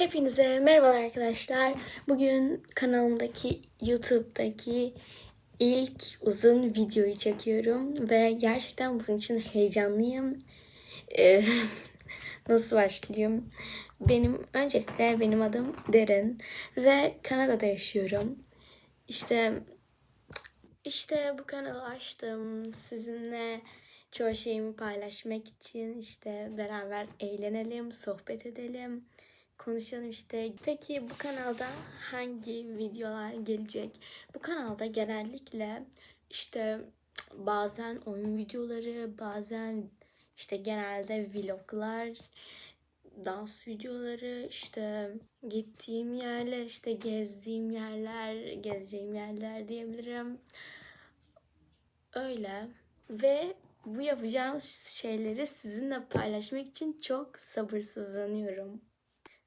Hepinize merhabalar arkadaşlar. Bugün kanalımdaki YouTube'daki ilk uzun videoyu çekiyorum ve gerçekten bunun için heyecanlıyım. Ee, nasıl başlayayım? Benim öncelikle benim adım Derin ve Kanada'da yaşıyorum. İşte işte bu kanalı açtım sizinle çoğu şeyimi paylaşmak için işte beraber eğlenelim, sohbet edelim, konuşalım işte. Peki bu kanalda hangi videolar gelecek? Bu kanalda genellikle işte bazen oyun videoları, bazen işte genelde vloglar, dans videoları, işte gittiğim yerler, işte gezdiğim yerler, gezeceğim yerler diyebilirim. Öyle. Ve bu yapacağım şeyleri sizinle paylaşmak için çok sabırsızlanıyorum.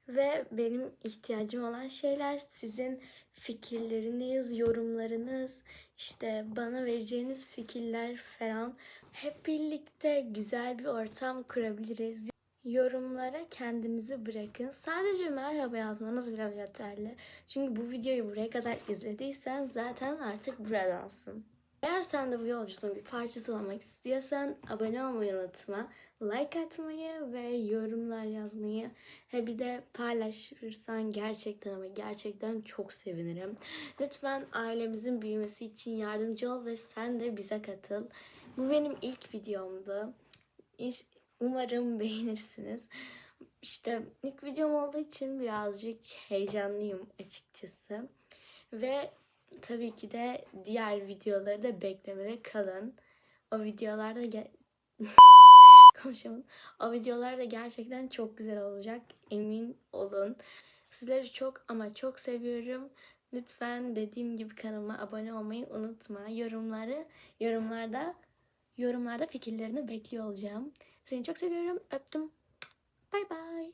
Ve benim ihtiyacım olan şeyler sizin fikirleriniz, yorumlarınız, işte bana vereceğiniz fikirler falan. Hep birlikte güzel bir ortam kurabiliriz. Yorumlara kendinizi bırakın. Sadece merhaba yazmanız bile yeterli. Çünkü bu videoyu buraya kadar izlediysen zaten artık buradansın. Eğer sen de bu yolculuğun bir parçası olmak istiyorsan abone olmayı unutma. Like atmayı ve yorumlar yazmayı. He bir de paylaşırsan gerçekten ama gerçekten çok sevinirim. Lütfen ailemizin büyümesi için yardımcı ol ve sen de bize katıl. Bu benim ilk videomdu. Umarım beğenirsiniz. İşte ilk videom olduğu için birazcık heyecanlıyım açıkçası. Ve tabii ki de diğer videoları da beklemede kalın. O videolarda ge- konuşamadım. O videolar da gerçekten çok güzel olacak. Emin olun. Sizleri çok ama çok seviyorum. Lütfen dediğim gibi kanalıma abone olmayı unutma. Yorumları, yorumlarda yorumlarda fikirlerini bekliyor olacağım. Seni çok seviyorum. Öptüm. Bay bay.